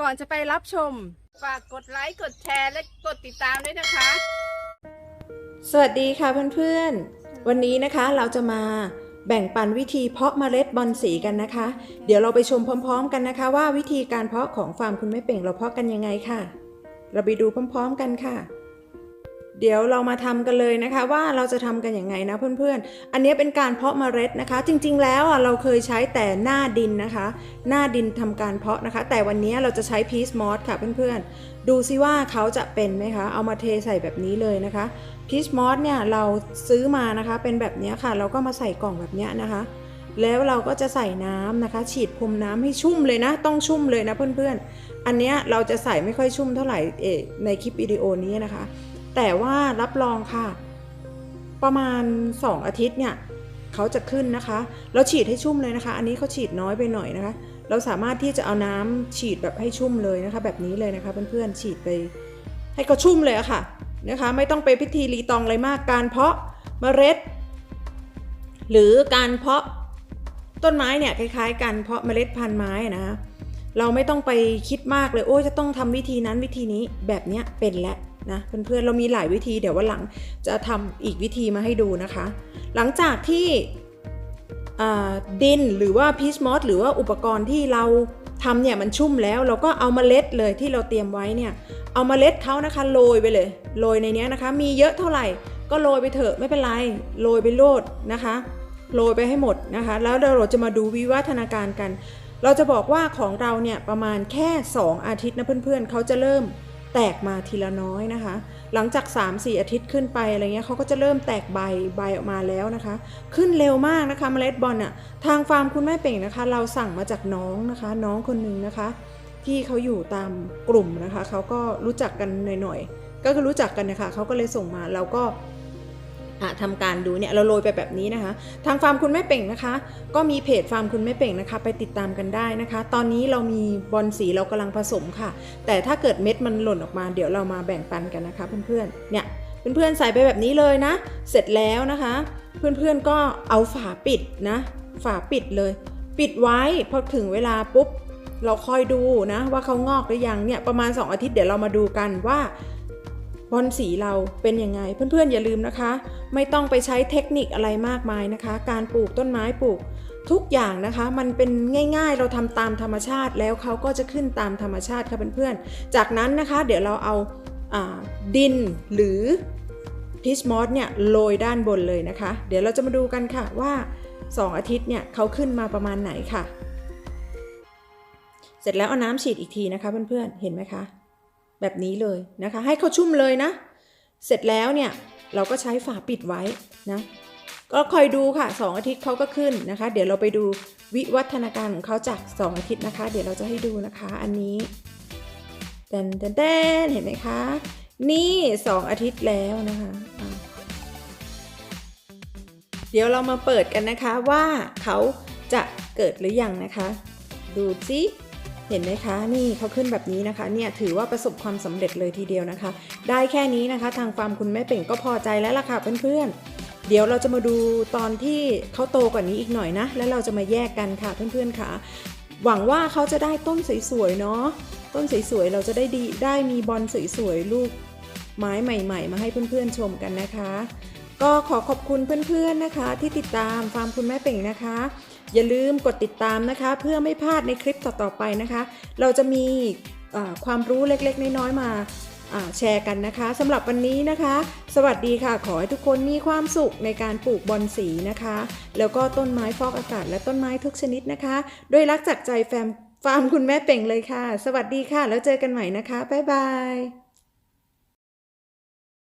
ก่อนจะไปรับชม ฝากกดไลค์กดแชร์และกดติดตามด้วยนะคะ สวัสดีค่ะเพื่อนๆ วันนี้นะคะเราจะมาแบ่งปันวิธีเพาะเมล็ดบอนสีกันนะคะ เดี๋ยวเราไปชมพร้อม ๆ กันนะคะ ว่าวิธีการเพาะของฟาร์มคุณแม่เป่งเราเพาะกันยังไงค่ะ เราไปดูพร้อม ๆ กันค่ะ เดี๋ยวเรามาทำกันเลยนะคะ ว่าเราจะทำกันยังไงนะเพื่อนๆ อันนี้เป็นการเพาะเมล็ดนะคะ จริงๆ แล้วเราเคยใช้แต่หน้าดินนะคะ หน้าดินทำการเพาะนะคะ แต่วันนี้เราจะใช้พีซมอสค่ะเพื่อนๆ ดูซิว่าเขาจะเป็นไหมคะ เอามาเทใส่แบบนี้เลยนะคะพีชมอสเนี่ยเราซื้อมานะคะเป็นแบบนี้ค่ะ เราก็มาใส่กล่องแบบนี้นะคะ แล้วเราก็จะใส่น้ำนะคะ ฉีดพรมน้ำให้ชุ่มเลยนะ ต้องชุ่มเลยนะเพื่อนๆ อันเนี้ยเราจะใส่ไม่ค่อยชุ่มเท่าไหร่ในคลิปวิดีโอนี้นะคะ แต่ว่ารับรองค่ะ ประมาณ 2 อาทิตย์เนี่ยเขาจะขึ้นนะคะ เราฉีดให้ชุ่มเลยนะคะ อันนี้เขาฉีดน้อยไปหน่อยนะคะ เราสามารถที่จะเอาน้ำฉีดแบบให้ชุ่มเลยนะคะ แบบนี้เลยนะคะเพื่อนๆฉีดไป ให้เขาชุ่มเลยะค่ะนะคะ ไม่ต้องไปพิธีรีตองอะไรมากการเพาะเมล็ด หรือการเพาะต้นไม้เนี่ยคล้ายๆ กันเพาะเมล็ดพันธุ์ไม้นะคะเราไม่ต้องไปคิดมากเลย โอ้ยจะต้องทำวิธีนั้นวิธีนี้แบบเนี้ยเป็นแล้ว นะเพื่อนๆเรามีหลายวิธีเดี๋ยววันหลังจะทำอีกวิธีมาให้ดูนะคะ หลังจากที่ดินหรือว่าพีชมอสหรือว่าอุปกรณ์ที่เราทำเนี่ยมันชุ่มแล้วเราก็เอาเมล็ดเลยที่เราเตรียมไว้เนี่ยเอาเมล็ดเขานะคะโรยไปเลยโรยในนี้นะคะ มีเยอะเท่าไหร่ก็โรยไปเถอะไม่เป็นไรโรยไปโลดนะคะโรยไปให้หมดนะคะ แล้วเราจะมาดูวิวัฒนาการกัน เราจะบอกว่าของเราเนี่ยประมาณแค่ 2 อาทิตย์นะเพื่อนๆเขาจะเริ่ม แตกมาทีละน้อยนะคะ หลังจาก 3-4 อาทิตย์ขึ้นไปอะไรเงี้ยเขาก็จะเริ่มแตกใบใบออกมาแล้วนะคะ ขึ้นเร็วมากนะคะเมล็ดบอลอะทางฟาร์มคุณแม่เป่งนะคะ เราสั่งมาจากน้องนะคะ น้องคนหนึ่งนะคะ ที่เขาอยู่ตามกลุ่มนะคะเขาก็รู้จักกันหน่อยๆก็คือรู้จักกันนะคะเขาก็เลยส่งมาเราก็ ทำการดูเนี่ยเราโรยไปแบบนี้นะคะ ทางฟาร์มคุณแม่เป่งนะคะ ก็มีเพจฟาร์มคุณแม่เป่งนะคะ ไปติดตามกันได้นะคะ ตอนนี้เรามีบอลสีเรากำลังผสมค่ะ แต่ถ้าเกิดเม็ดมันหล่นออกมาเดี๋ยวเรามาแบ่งปันกันนะคะเพื่อนๆเนี่ยเพื่อนๆใส่ไปแบบนี้เลยนะ เสร็จแล้วนะคะ เพื่อนๆก็เอาฝาปิดนะ ฝาปิดเลย ปิดไว้พอถึงเวลาปุ๊บเราคอยดูนะว่าเขางอกหรือยังเนี่ยประมาณ 2 อาทิตย์เดี๋ยวเรามาดูกันว่า บอลสีเราเป็นยังไงเพื่อนๆอย่าลืมนะคะ ไม่ต้องไปใช้เทคนิคอะไรมากมายนะคะ การปลูกต้นไม้ปลูก ทุกอย่างนะคะ มันเป็นง่ายๆ เราทำตามธรรมชาติแล้วเขาก็จะขึ้นตามธรรมชาติค่ะเพื่อนๆจากนั้นนะคะ เดี๋ยวเราเอาอาดินหรือพิชมอสเนี่ยโรยด้านบนเลยนะคะ เดี๋ยวเราจะมาดูกันค่ะว่า 2 อาทิตย์เนี่ยเขาขึ้นมาประมาณไหนค่ะ เสร็จแล้วเอาน้ำฉีดอีกทีนะคะเพื่อนๆเห็นไหมคะ แบบนี้เลยนะคะ ให้เขาชุ่มเลยนะ เสร็จแล้วเนี่ยเราก็ใช้ฝาปิดไว้นะก็คอยดูค่ะ 2 อาทิตย์เขาก็ขึ้นนะคะ เดี๋ยวเราไปดูวิวัฒนาการของเขาจาก 2 อาทิตย์นะคะ เดี๋ยวเราจะให้ดูนะคะอันนี้แตนแตนแตนเห็นไหมคะ นี่ 2 อาทิตย์แล้วนะคะเดี๋ยวเรามาเปิดกันนะคะว่าเขาจะเกิดหรือยังนะคะ ดูสิ เห็นไหมคะนี่เขาขึ้นแบบนี้นะคะเนี่ยถือว่าประสบความสำเร็จเลยทีเดียวนะคะ ได้แค่นี้นะคะ ทางฟาร์มคุณแม่เป่งก็พอใจแล้วล่ะค่ะเพื่อนๆ เดี๋ยวเราจะมาดูตอนที่เขาโตกว่านี้อีกหน่อยนะ แล้วเราจะมาแยกกันค่ะเพื่อนๆค่ะ หวังว่าเขาจะได้ต้นสวยๆเนาะต้นสวยๆเราจะได้ดีได้มีบอลสวยๆลูกไม้ใหม่ ๆ มาให้เพื่อนๆชมกันนะคะ ก็ขอขอบคุณเพื่อนๆนะคะ ที่ติดตามฟาร์มคุณแม่เป่งนะคะ อย่าลืมกดติดตามนะคะ เพื่อไม่พลาดในคลิปต่อๆไปนะคะ เราจะมีความรู้เล็กๆ น้อยๆมาอ่าแชร์กันนะคะสำหรับวันนี้นะคะ สวัสดีค่ะ ขอให้ทุกคนมีความสุขในการปลูกบอนสีนะคะ แล้วก็ต้นไม้ฟอกอากาศและต้นไม้ทุกชนิดนะคะ ด้วยรักจากใจแฟมฟาร์มคุณแม่เป่งเลยค่ะ สวัสดีค่ะ แล้วเจอกันใหม่นะคะ บ๊ายบาย